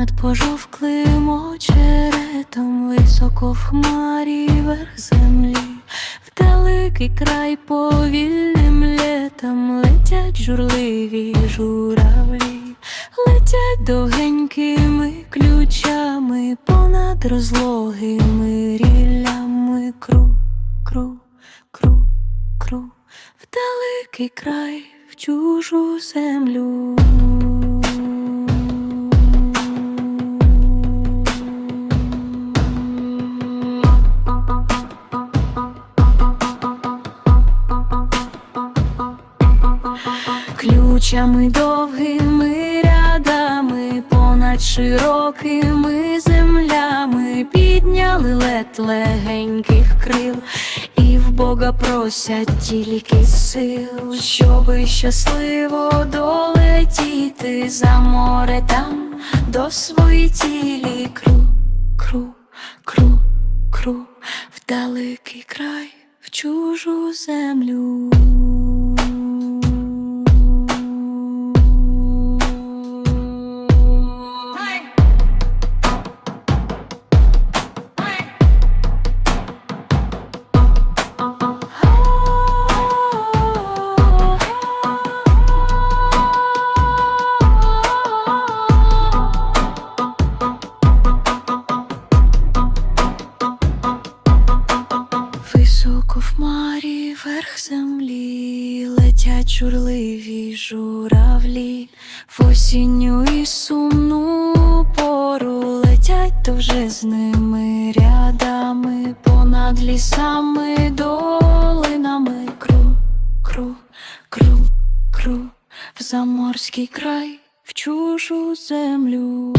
над пожовклим очеретом, високо в хмарі верх землі, в далекий край повільним літом летять журливі журавлі, летять довгенькими ключами понад розлогими ріллями кру, кру, кру, кру, в далекий край, в чужу землю. Ключами довгими рядами, понад широкими землями підняли лед легеньких крил, і в Бога просять тільки сил, щоби щасливо долетіти за море там до своїй тілі кру, кру, кру, кру, в далекий край, в чужу землю. Летять журливі журавлі, в осінню і сумну пору летять довжезними рядами, понад лісами, долинами, кру, кру, кру, кру, в заморський край, в чужу землю.